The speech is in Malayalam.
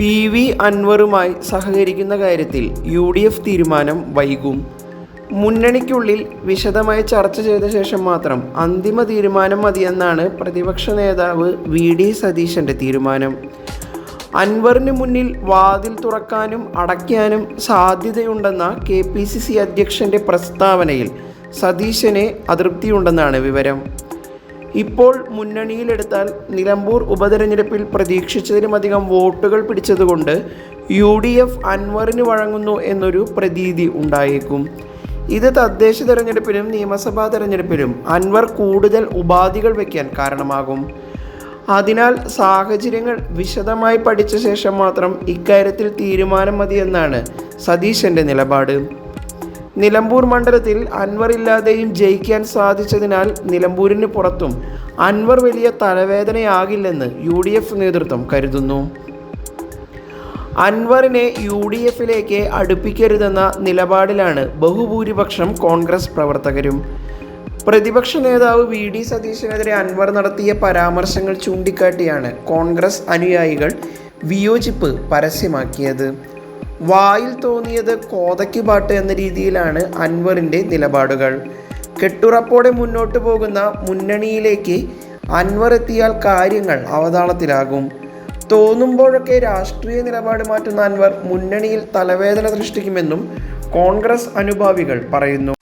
പി വി അൻവറുമായി സഹകരിക്കുന്ന കാര്യത്തിൽ യു ഡി എഫ് തീരുമാനം വൈകും. മുന്നണിക്കുള്ളിൽ വിശദമായി ചർച്ച ചെയ്ത ശേഷം മാത്രം അന്തിമ തീരുമാനം മതിയെന്നാണ് പ്രതിപക്ഷ നേതാവ് വി ഡി സതീശന്റെ തീരുമാനം. അൻവറിന് മുന്നിൽ വാതിൽ തുറക്കാനും അടയ്ക്കാനും സാധ്യതയുണ്ടെന്ന കെ പി സി സി അധ്യക്ഷന്റെ പ്രസ്താവനയിൽ സതീശനെ അതൃപ്തിയുണ്ടെന്നാണ് വിവരം. ഇപ്പോൾ മുന്നണിയിലെടുത്താൽ നിലമ്പൂർ ഉപതെരഞ്ഞെടുപ്പിൽ പ്രതീക്ഷിച്ചതിലുമധികം വോട്ടുകൾ പിടിച്ചതുകൊണ്ട് യു ഡി എഫ് അൻവറിന് വഴങ്ങുന്നു എന്നൊരു പ്രതീതി ഉണ്ടായേക്കും. ഇത് തദ്ദേശ തെരഞ്ഞെടുപ്പിലും നിയമസഭാ തെരഞ്ഞെടുപ്പിലും അൻവർ കൂടുതൽ ഉപാധികൾ വയ്ക്കാൻ കാരണമാകും. അതിനാൽ സാഹചര്യങ്ങൾ വിശദമായി പഠിച്ച ശേഷം മാത്രം ഇക്കാര്യത്തിൽ തീരുമാനം മതിയെന്നാണ് സതീശന്റെ നിലപാട്. നിലമ്പൂർ മണ്ഡലത്തിൽ അൻവർ ഇല്ലാതെയും ജയിക്കാൻ സാധിച്ചതിനാൽ നിലമ്പൂരിന് പുറത്തും അൻവർ വലിയ തലവേദനയാകില്ലെന്ന് യു ഡി എഫ് നേതൃത്വം കരുതുന്നു. അൻവറിനെ യു ഡി എഫിലേക്ക് അടുപ്പിക്കരുതെന്ന നിലപാടിലാണ് ബഹുഭൂരിപക്ഷം കോൺഗ്രസ് പ്രവർത്തകരും. പ്രതിപക്ഷ നേതാവ് വി ഡി സതീശനെതിരെ അൻവർ നടത്തിയ പരാമർശങ്ങൾ ചൂണ്ടിക്കാട്ടിയാണ് കോൺഗ്രസ് അനുയായികൾ വിയോജിപ്പ് പരസ്യമാക്കിയത്. വായിൽ തോന്നിയത് കോതയ്ക്ക് പാട്ട് എന്ന രീതിയിലാണ് അൻവറിന്റെ നിലപാടുകൾ. കെട്ടുറപ്പോടെ മുന്നോട്ട് പോകുന്ന മുന്നണിയിലേക്ക് അൻവർ എത്തിയാൽ കാര്യങ്ങൾ അവതാളത്തിലാകും. തോന്നുമ്പോഴൊക്കെ രാഷ്ട്രീയ നിലപാട് മാറ്റുന്ന അൻവർ മുന്നണിയിൽ തലവേദന സൃഷ്ടിക്കുമെന്നും കോൺഗ്രസ് അനുഭാവികൾ പറയുന്നു.